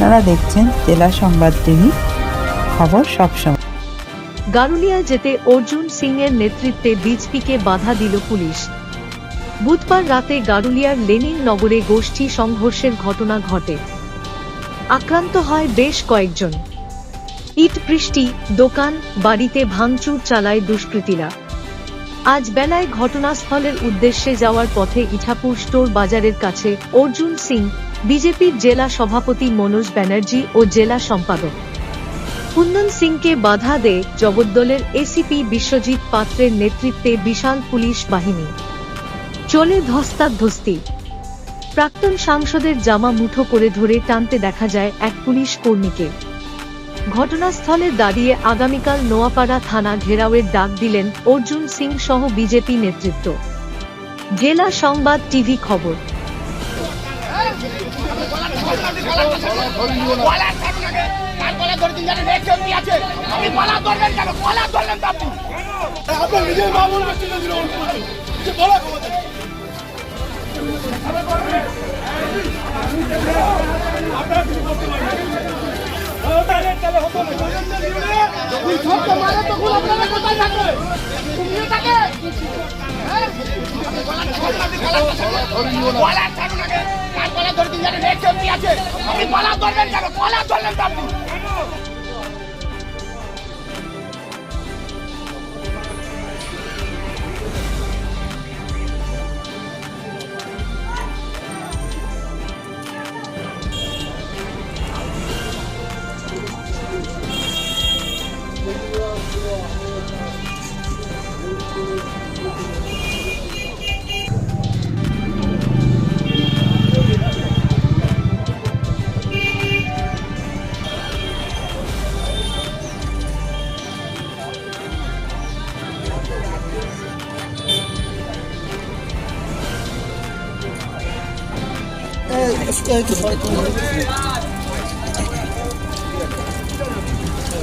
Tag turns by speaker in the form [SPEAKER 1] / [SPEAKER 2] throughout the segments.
[SPEAKER 1] আপনারা দেখছেন জেলা সংবাদ টিভি, খবর সবসময়
[SPEAKER 2] গারুলিয়া যেতে অর্জুন সিং এর নেতৃত্বে বিজপিকে বাধা দিল পুলিশ। বুধবার রাতে গারুলিয়ার লেনিন নগরে গোষ্ঠী সংঘর্ষের ঘটনা ঘটে। আক্রান্ত হয় বেশ কয়েকজন। ইট বৃষ্টি, দোকান, বাড়িতে ভাঙচুর চালায় দুষ্কৃতীরা। আজ বেলায় ঘটনাস্থলের উদ্দেশ্যে যাওয়ার পথে ইঠাপুর স্টোর বাজারের কাছে অর্জুন সিং, বিজেপির জেলা সভাপতি মনোজ ব্যানার্জি ও জেলা সম্পাদক। কুন্দন সিংকে বাধা দেয় জগদ্দলের এসিপি বিশ্বজিৎ পাত্রের নেতৃত্বে বিশাল পুলিশ বাহিনী। চলে ধস্তাধস্তি। প্রাক্তন সাংসদের জামা মুঠো করে ধরে টানতে দেখা যায় এক পুলিশ কর্মীকে। ঘটনাস্থলে দাঁড়িয়ে আগামীকাল নোয়াপাড়া থানা ঘেরাওয়ের ডাক দিলেন অর্জুন সিং সহ বিজেপি নেতৃত্ব। জেলা সংবাদ টিভি খবর।
[SPEAKER 3] কলার থাকুন আগে তার কলা ধরে দিন জানেন এক চলতি আছে আপনি কলা ধরবেন কেন কলা ধরলেন তো আপনি আপনার নিজের মা বলবে কলা ধরবেন কেন? কলা ধরলেন আপনি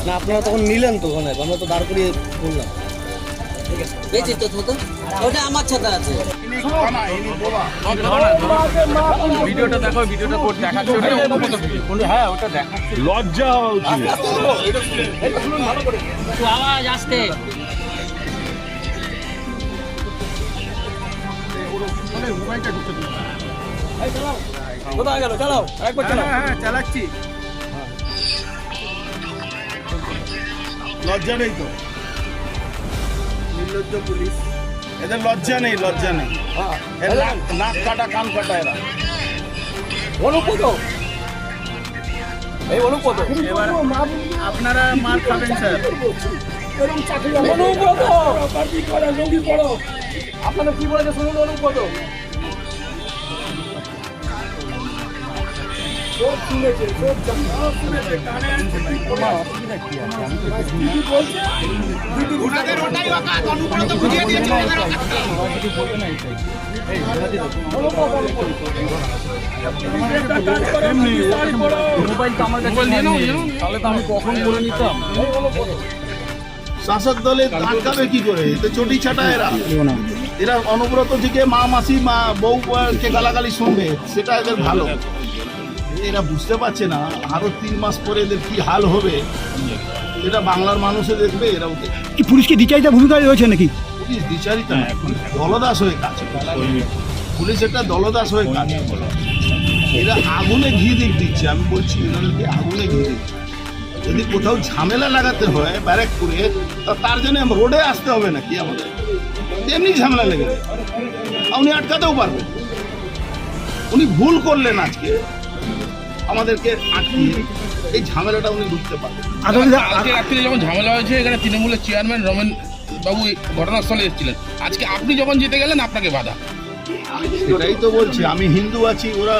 [SPEAKER 4] না আপনারা তখন নিলেন তো ওখানে আমরা তো দাঁড় করিয়ে বললাম।
[SPEAKER 5] বেশি তো তো ওটা আমার ছাতা আছে।
[SPEAKER 6] ভিডিওটা দেখো দেখাচ্ছে হ্যাঁ ওটা দেখাচ্ছে।
[SPEAKER 7] লজ্জা হওয়া উচিত
[SPEAKER 5] আওয়াজ আসতে
[SPEAKER 4] কোথায় গেল? চালাও। একবার চালাও।
[SPEAKER 6] হ্যাঁ চালাচ্ছি।
[SPEAKER 7] লজ্জা নেই তো? নির্লজ্জ পুলিশ। এদের লজ্জা নেই লজ্জা নেই। এর নাক কাটা কান কাটা এরা।
[SPEAKER 4] অনুপত এই অনুপত
[SPEAKER 6] এবার আপনারা মার খাবেন স্যার।
[SPEAKER 4] অনুব্রত আপনারা কি বলেছে শুনুন অনুব্রত
[SPEAKER 3] ওনাদের ওটাই অকাত অনুপ্রত বুঝিয়ে দিয়েছে ওনাদের অকাতটা
[SPEAKER 6] মোবাইল নিয়ে নাও, নিয়ে তাহলে তো আমি কখন বলে নিতাম
[SPEAKER 7] শাসক দলে আটকাবে কি করে? এতে চটি ছাটা এরা। এরা অনুব্রত থেকে মা মাসি মা বউ কে গালাগালি শুনবে সেটা এদের ভালো। এরা বুঝতে পারছে না আরও তিন মাস পরে এদের কি হাল হবে? এটা বাংলার মানুষে দেখবে এরাও দেখবে
[SPEAKER 8] কি পুলিশকে দ্বিচারিতা ভূমিকা রয়েছে নাকি?
[SPEAKER 7] পুলিশ বিচারিত না দলদাস হয়ে কাজ পুলিশ একটা দলদাস হয়ে কাজ। এরা আগুনে ঘি দিক দিচ্ছে আমি বলছি এনাদেরকে আগুনে ঘি দিচ্ছে। যদি কোথাও ঝামেলা লাগাতে হয় ব্যারেক করে তা তার জন্য রোডে আসতে হবে নাকি আমাদের? এমনি ঝামেলা লেগে যায়। উনি আটকাতেও পারবেন উনি ভুল করলেন আজকে। আমাদেরকে আটকিয়ে এই ঝামেলাটা উনি ঢুকতে পারবেন।
[SPEAKER 8] আদালতে
[SPEAKER 6] আজকে রাত্রে যখন ঝামেলা হয়েছে এখানে তৃণমূলের চেয়ারম্যান রমেন বাবু এই ঘটনাস্থলে এসেছিলেন। আজকে আপনি যখন যেতে গেলেন আপনাকে বাধা।
[SPEAKER 7] সেটাই তো বলছি আমি হিন্দু আছি ওরা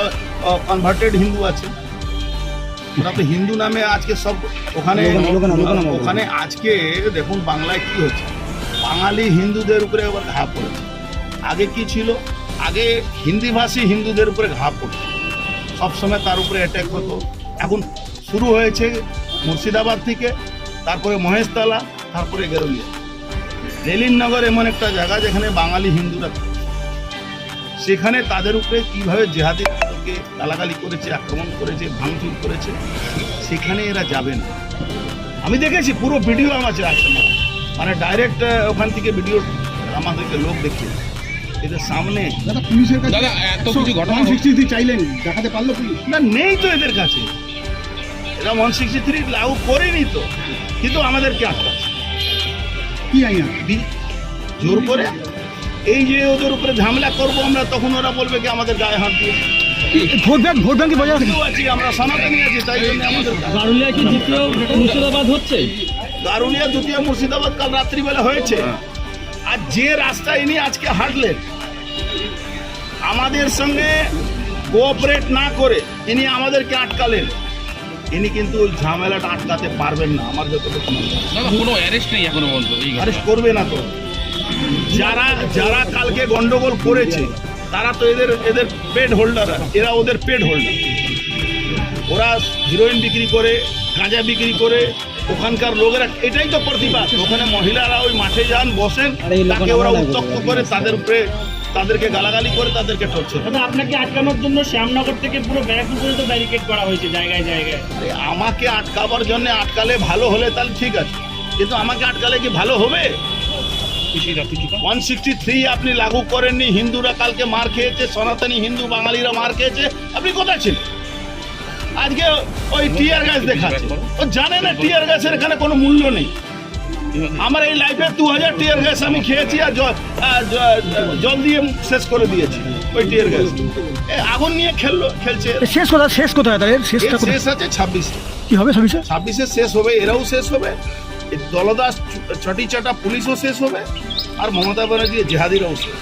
[SPEAKER 7] কনভার্টেড হিন্দু আছে। ওরা তো হিন্দু নামে আজকে সব ওখানে ওখানে আজকে দেখুন বাংলায় কি হচ্ছে। বাঙালি হিন্দুদের উপরে আবার ঘা পড়েছে। আগে কি ছিল? আগে হিন্দিভাষী হিন্দুদের উপরে ঘা পড়ছে। সবসময় তার উপরে অ্যাটাক হতো। এখন শুরু হয়েছে মুর্শিদাবাদ থেকে, তারপরে মহেশতলা, তারপরে গেরুলিয়া। রেলিননগর এমন একটা জায়গা যেখানে বাঙালি হিন্দুরা সেখানে তাদের উপরে কীভাবে জেহাদি আমাদেরকে গালাগালি করেছে, আক্রমণ করেছে, ভাঙচুর করেছে, সেখানে এরা যাবে না। আমি দেখেছি পুরো ভিডিও আমার আছে মানে ডাইরেক্ট ওখান থেকে ভিডিও আমাদেরকে লোক দেখে এদের সামনে।
[SPEAKER 8] দাদা পুলিশের কাছে
[SPEAKER 6] দাদা এত কিছু ঘটনা
[SPEAKER 8] ওয়ান সিক্সটি চাইলেন দেখাতে পারল পুলিশ?
[SPEAKER 7] না নেই তো এদের কাছে। এরা ওয়ান সিক্সটি থ্রি লাগু করেনি তো। কিন্তু আমাদেরকে আটকাচ্ছে?
[SPEAKER 8] কি আইন
[SPEAKER 7] জোর করে? এই যে ওদের উপরে ঝামেলা করব আমরা তখন ওরা বলবে কি আমাদের গায়ে হাত দিয়ে।
[SPEAKER 8] ভোট ব্যাংক ভোট ব্যাংকে বজায় রাখেন?
[SPEAKER 7] আছি আমরা সনাতনী আছি তাই জন্য আমাদের
[SPEAKER 9] গারুলিয়া কি দ্বিতীয় মুর্শিদাবাদ হচ্ছে?
[SPEAKER 7] গারুলিয়া দ্বিতীয় মুর্শিদাবাদ কাল রাত্রিবেলা হয়েছে। আর যে রাস্তা ইনি আজকে হাঁটলেন আমাদের সঙ্গে কোঅপারেট না করে ইনি আমাদেরকে আটকালেন। ইনি কিন্তু ওই ঝামেলাটা আটকাতে পারবেন না আমার যতটুকু
[SPEAKER 6] কোনো অ্যারেস্ট নেই এখনও পর্যন্ত।
[SPEAKER 7] আরেস্ট করবে না তো। যারা যারা কালকে গন্ডগোল করেছে তারা তো এদের এদের পেড হোল্ডার এরা ওদের পেড হোল্ডার ওরা হিরোইন বিক্রি করে গাঁজা বিক্রি করে ওখানকার লোকেরা এটাই তো প্রতিবাদ। ওখানে মহিলারা ওই মাঠে যান বসেন তাকে ওরা উত্তক্ত করে তাদের উপরে তাদেরকে গালাগালি করে তাদেরকে টর্চার
[SPEAKER 9] দাদা আপনাকে আটকানোর জন্য শ্যামনগর থেকে পুরো ব্যারাকপুর পর্যন্ত ব্যারিকেড করা হয়েছে জায়গায় জায়গায়।
[SPEAKER 7] আরে আমাকে আটকাবার জন্য আটকালে ভালো হলে তাহলে ঠিক আছে। কিন্তু আমাকে আটকালে কি ভালো হবে? ওয়ান সিক্সটি থ্রি আপনি লাগু করেননি হিন্দুরা কালকে মার খেয়েছে সনাতনী হিন্দু বাঙালিরা মার খেয়েছে। আপনি কোথায় ছিলেন? আজকে ওই টিয়ার গ্যাস দেখাচ্ছে। ও জানে না টিয়ার গ্যাসের এখানে কোনো মূল্য নেই। আমার এই লাইফে দু হাজার টিয়ার গ্যাস আমি খেয়েছি আর জল দিয়ে শেষ করে দিয়েছি ওই টিয়ার গ্যাস আগুন নিয়ে খেললো খেলছে।
[SPEAKER 8] শেষ কথা শেষ কোথায় তাদের শেষটা
[SPEAKER 7] শেষ আছে ছাব্বিশে।
[SPEAKER 8] কি হবে ছাব্বিশে?
[SPEAKER 7] ছাব্বিশে শেষ হবে এরাও শেষ হবে। দলদাস ছটি চাটা পুলিশও শেষ হবে আর মমতা ব্যানার্জি জেহাদিরাও শেষ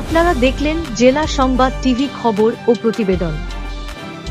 [SPEAKER 2] আপনারা দেখলেন জেলা সংবাদ টিভি খবর ও প্রতিবেদন।